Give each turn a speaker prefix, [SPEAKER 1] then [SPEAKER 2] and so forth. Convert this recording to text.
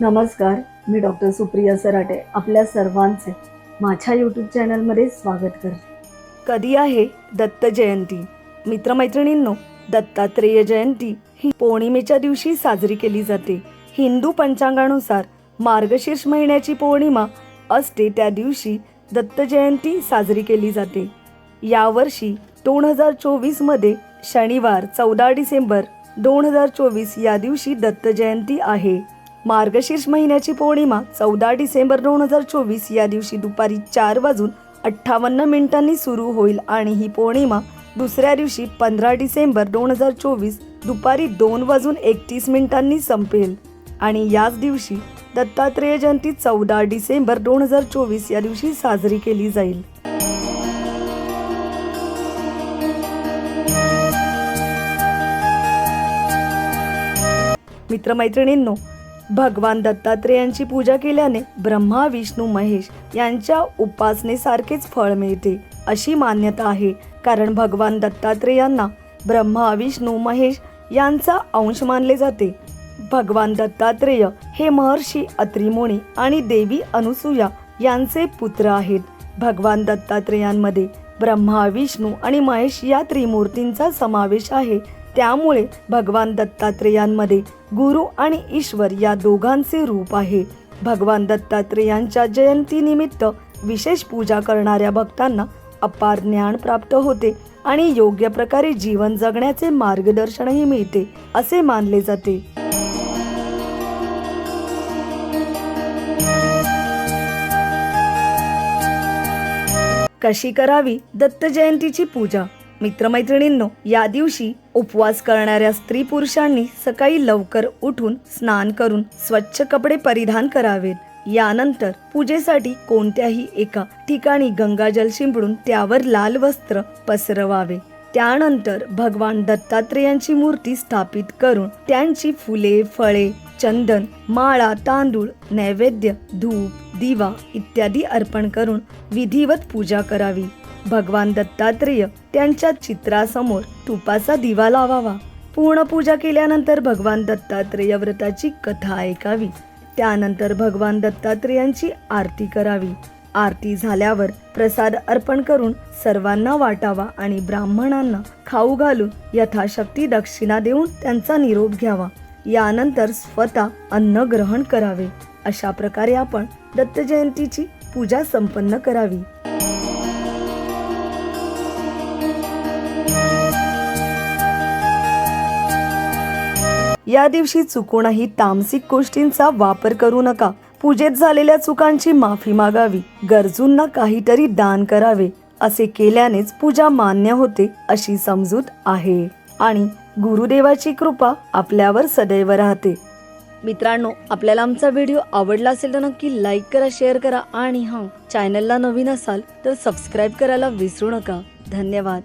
[SPEAKER 1] नमस्कार मी डॉक्टर सुप्रिया सराटे आपल्या सर्वांचे माझ्या यूट्यूब चॅनलमध्ये स्वागत करते. कधी आहे दत्त जयंती? मित्रमैत्रिणींनो दत्तात्रेय जयंती ही पौर्णिमेच्या दिवशी साजरी केली जाते. हिंदू पंचांगानुसार मार्गशीर्ष महिन्याची पौर्णिमा असते त्या दिवशी दत्त जयंती साजरी केली जाते. यावर्षी दोन हजार चोवीसमध्ये शनिवार चौदा डिसेंबर दोन हजार चोवीस या दिवशी दत्त जयंती आहे. मार्गशीर्ष महिन्याची पौर्णिमा चौदा डिसेंबर दोन हजार चोवीस या दिवशी दुपारी चार वाजून अठ्ठावन्न मिनिटांनी सुरू होईल आणि ही पौर्णिमा दुसऱ्या दिवशी पंधरा डिसेंबर दोन हजार चोवीस दुपारी दोन वाजून एकतीस मिनिटांनी संपेल. आणि याच दिवशी दत्तात्रेय जयंती चौदा डिसेंबर दोन हजार चोवीस या दिवशी साजरी केली जाईल. मित्रमैत्रिणींनो भगवान दत्तात्रेयांची पूजा केल्याने ब्रह्मा विष्णू महेश यांच्या उपासनेसारखेच फळ मिळते अशी मान्यता आहे. कारण भगवान दत्तात्रेयांना ब्रह्मा विष्णू महेश यांचा अंश मानले जाते. भगवान दत्तात्रेय हे महर्षी अत्रिमुनी आणि देवी अनुसूया यांचे पुत्र आहेत. भगवान दत्तात्रेयांमध्ये ब्रह्मा विष्णू आणि महेश या त्रिमूर्तींचा समावेश आहे. त्यामुळे भगवान दत्तात्रेयांमध्ये गुरु आणि ईश्वर या दोघांचे रूप आहे. भगवान दत्तात्रेयांच्या जयंतीनिमित्त विशेष पूजा करणाऱ्या भक्तांना अपार ज्ञान प्राप्त होते आणि योग्य प्रकारे जीवन जगण्याचे मार्गदर्शनही मिळते असे मानले जाते. कशी करावी दत्त जयंतीची पूजा? मित्रमैत्रिणींनो या दिवशी उपवास करणाऱ्या स्त्री पुरुषांनी सकाळी लवकर उठून स्नान करून स्वच्छ कपडे परिधान करावेत. यानंतर पूजेसाठी कोणत्याही एका ठिकाणी गंगाजल शिंपडून त्यावर लाल वस्त्र पसरवावे. त्यानंतर भगवान दत्तात्रेयांची मूर्ती स्थापित करून त्यांची फुले फळे चंदन माळा तांदूळ नैवेद्य धूप दिवा इत्यादी अर्पण करून विधिवत पूजा करावी. भगवान दत्तात्रेय त्यांच्या चित्रासमोर तुपाचा दिवा लावावा. पूर्ण पूजा केल्यानंतर भगवान दत्तात्रेय व्रताची कथा ऐकावी. त्यानंतर भगवान दत्तात्रेयांची आरती करावी. आरती झाल्यावर प्रसाद अर्पण करून सर्वांना वाटावा आणि ब्राह्मणांना खाऊ घालून यथाशक्ती दक्षिणा देऊन त्यांचा निरोप घ्यावा. यानंतर स्वतः अन्न ग्रहण करावे. अशा प्रकारे आपण दत्त जयंतीची पूजा संपन्न करावी. या दिवशी चुकूनही तामसिक गोष्टींचा वापर करू नका. पूजेत झालेल्या चुकांची माफी मागावी. गरजूंना काहीतरी दान करावे असे केल्यानेच पूजा मान्य होते अशी समजूत आहे. आणि गुरुदेवाची कृपा आपल्यावर सदैव राहते. मित्रांनो आपल्याला आमचा व्हिडिओ आवडला असेल तर नक्की लाईक करा शेअर करा आणि हां चॅनलला नवीन असाल तर सबस्क्राईब करायला विसरू नका. धन्यवाद.